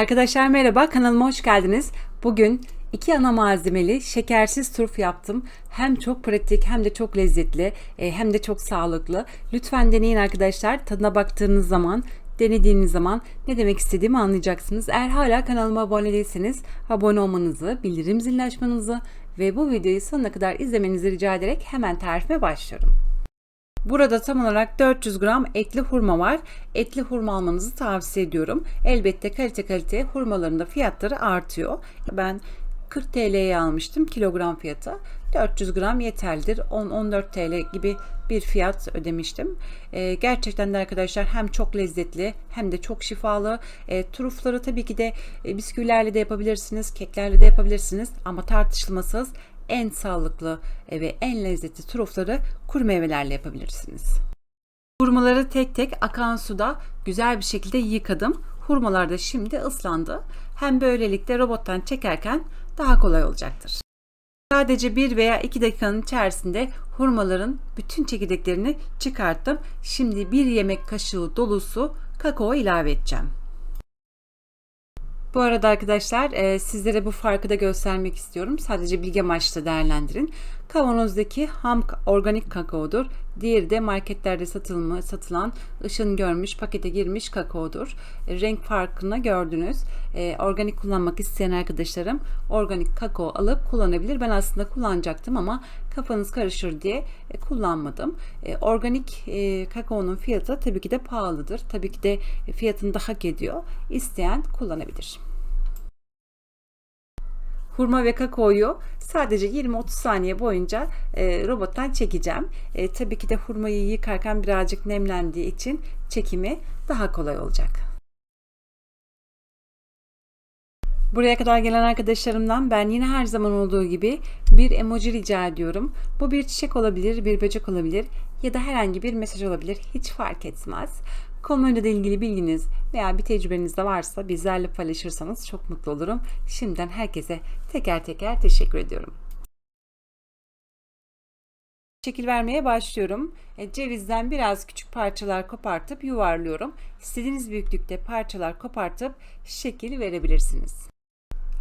Arkadaşlar merhaba kanalıma hoş geldiniz. Bugün iki ana malzemeli şekersiz turp yaptım. Hem çok pratik hem de çok lezzetli e, hem de çok sağlıklı. Lütfen deneyin arkadaşlar. Tadına baktığınız zaman denediğiniz zaman ne demek istediğimi anlayacaksınız. Eğer hala kanalıma abone değilseniz abone olmanızı, bildirim zilini açmanızı ve bu videoyu sonuna kadar izlemenizi rica ederek hemen tarifime başlıyorum. Burada tam olarak 400 gram etli hurma var. Etli hurma almanızı tavsiye ediyorum. Elbette kalite kalite hurmalarında fiyatları artıyor. Ben 40 TL'ye almıştım kilogram fiyatı. 400 gram yeterlidir. 10-14 TL gibi bir fiyat ödemiştim. Ee, gerçekten de arkadaşlar hem çok lezzetli hem de çok şifalı. E, turufları tabii ki de e, bisküvilerle de yapabilirsiniz, keklerle de yapabilirsiniz ama tartışılmasız en sağlıklı ve en lezzetli turufları kuru meyvelerle yapabilirsiniz. Hurmaları tek tek akan suda güzel bir şekilde yıkadım. Hurmalar da şimdi ıslandı. Hem böylelikle robottan çekerken daha kolay olacaktır. Sadece 1 veya 2 dakikanın içerisinde hurmaların bütün çekirdeklerini çıkarttım. Şimdi 1 yemek kaşığı dolusu kakao ilave edeceğim. Bu arada arkadaşlar e, sizlere bu farkı da göstermek istiyorum. Sadece bilgi amaçlı değerlendirin. Kavanozdaki ham organik kakaodur. Diğeri de marketlerde satılma, satılan ışın görmüş pakete girmiş kakaodur. E, renk farkını gördünüz. E, organik kullanmak isteyen arkadaşlarım organik kakao alıp kullanabilir. Ben aslında kullanacaktım ama kafanız karışır diye e, kullanmadım. E, organik e, kakaonun fiyatı tabii ki de pahalıdır. Tabii ki de fiyatını da hak ediyor. İsteyen kullanabilir. Hurma ve kakaoyu sadece 20-30 saniye boyunca e, robottan çekeceğim. E, tabii ki de hurmayı yıkarken birazcık nemlendiği için çekimi daha kolay olacak. Buraya kadar gelen arkadaşlarımdan ben yine her zaman olduğu gibi bir emoji rica ediyorum. Bu bir çiçek olabilir, bir böcek olabilir ya da herhangi bir mesaj olabilir. Hiç fark etmez. Konuyla ilgili bilginiz veya bir tecrübeniz de varsa bizlerle paylaşırsanız çok mutlu olurum. Şimdiden herkese teker teker teşekkür ediyorum. Şekil vermeye başlıyorum. E, cevizden biraz küçük parçalar kopartıp yuvarlıyorum. İstediğiniz büyüklükte parçalar kopartıp şekil verebilirsiniz.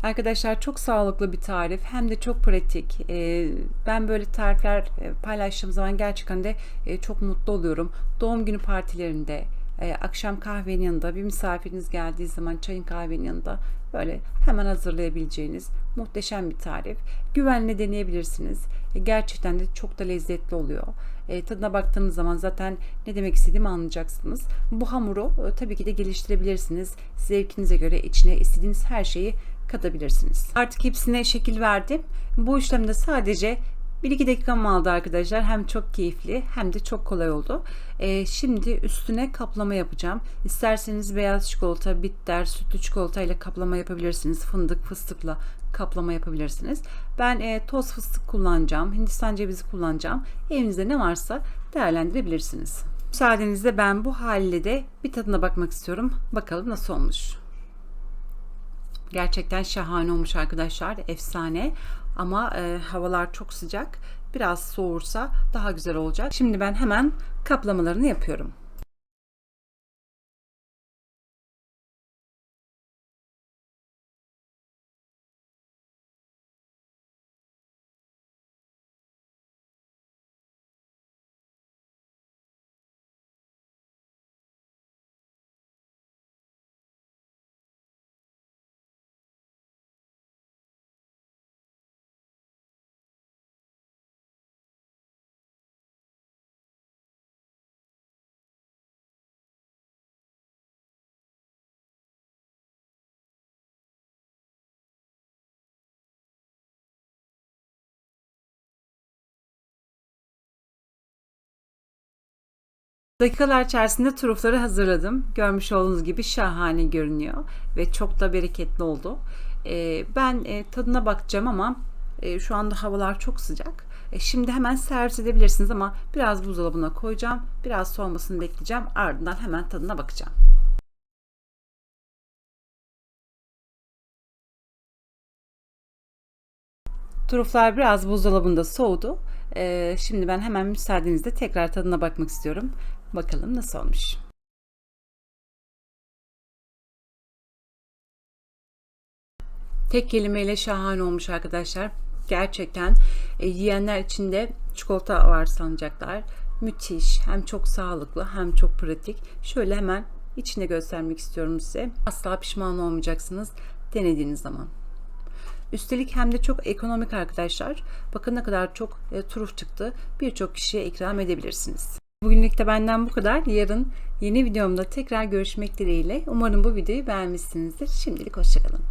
Arkadaşlar çok sağlıklı bir tarif hem de çok pratik. E, ben böyle tarifler e, paylaştığım zaman gerçekten de çok mutlu oluyorum. Doğum günü partilerinde, e, akşam kahvenin yanında bir misafiriniz geldiği zaman çayın kahvenin yanında böyle hemen hazırlayabileceğiniz muhteşem bir tarif. Güvenle deneyebilirsiniz. E, gerçekten de çok da lezzetli oluyor. E, tadına baktığınız zaman zaten ne demek istediğimi anlayacaksınız. Bu hamuru e, tabii ki de geliştirebilirsiniz. Zevkinize göre içine istediğiniz her şeyi katabilirsiniz. Artık hepsine şekil verdim. Bu işlemde sadece 1-2 dakikam aldı arkadaşlar. Hem çok keyifli hem de çok kolay oldu. Ee, şimdi üstüne kaplama yapacağım. İsterseniz beyaz çikolata, bitter, sütlü çikolata ile kaplama yapabilirsiniz. Fındık, fıstıkla kaplama yapabilirsiniz. Ben e, toz fıstık kullanacağım. Hindistan cevizi kullanacağım. Evinizde ne varsa değerlendirebilirsiniz. Müsaadenizle ben bu haliyle de bir tadına bakmak istiyorum. Bakalım nasıl olmuş. Gerçekten şahane olmuş arkadaşlar. Efsane. Ama e, havalar çok sıcak. Biraz soğursa daha güzel olacak. Şimdi ben hemen kaplamalarını yapıyorum. Dakikalar içerisinde trufları hazırladım. Görmüş olduğunuz gibi şahane görünüyor ve çok da bereketli oldu. Ee, ben e, tadına bakacağım ama e, şu anda havalar çok sıcak. E, şimdi hemen servis edebilirsiniz ama biraz buzdolabına koyacağım. Biraz soğumasını bekleyeceğim. Ardından hemen tadına bakacağım. Truflar biraz buzdolabında soğudu. Şimdi ben hemen müsaadenizle tekrar tadına bakmak istiyorum. Bakalım nasıl olmuş. Tek kelimeyle şahane olmuş arkadaşlar. Gerçekten e, yiyenler içinde çikolata var sanacaklar. Müthiş. Hem çok sağlıklı hem çok pratik. Şöyle hemen içine göstermek istiyorum size. Asla pişman olmayacaksınız denediğiniz zaman. Üstelik hem de çok ekonomik arkadaşlar. Bakın ne kadar çok e, turuf çıktı. Birçok kişiye ikram edebilirsiniz. Bugünlük de benden bu kadar. Yarın yeni videomda tekrar görüşmek dileğiyle. Umarım bu videoyu beğenmişsinizdir. Şimdilik hoşçakalın.